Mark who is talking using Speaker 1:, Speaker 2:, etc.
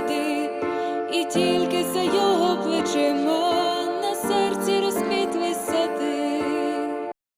Speaker 1: знайти і тільки сає.